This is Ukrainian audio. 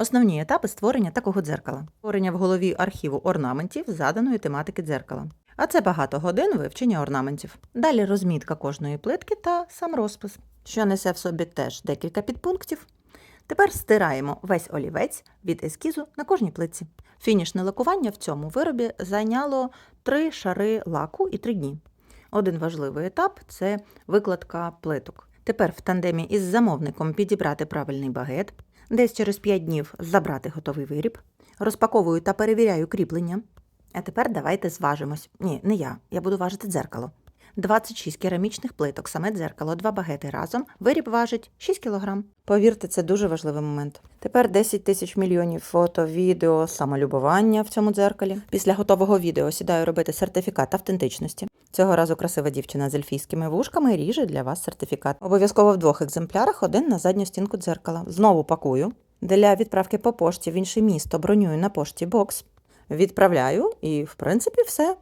Основні етапи створення такого дзеркала. Створення в голові архіву орнаментів заданої тематики дзеркала. А це багато годин вивчення орнаментів. Далі розмітка кожної плитки та сам розпис, що несе в собі теж декілька підпунктів. Тепер стираємо весь олівець від ескізу на кожній плитці. Фінішне лакування в цьому виробі зайняло три шари лаку і три дні. Один важливий етап це викладка плиток. Тепер в тандемі із замовником підібрати правильний багет, десь через 5 днів забрати готовий виріб, розпаковую та перевіряю кріплення. А тепер давайте зважимось. Ні, не я. Я буду важити дзеркало. 26 керамічних плиток, саме дзеркало, два багети разом. Виріб важить 6 кг. Повірте, це дуже важливий момент. Тепер 10 тисяч мільйонів фото, відео, самолюбування в цьому дзеркалі. Після готового відео сідаю робити сертифікат автентичності. Цього разу красива дівчина з ельфійськими вушками ріже для вас сертифікат. Обов'язково в двох екземплярах, один на задню стінку дзеркала. Знову пакую. Для відправки по пошті в інше місто бронюю на пошті бокс. Відправляю і, в принципі, все.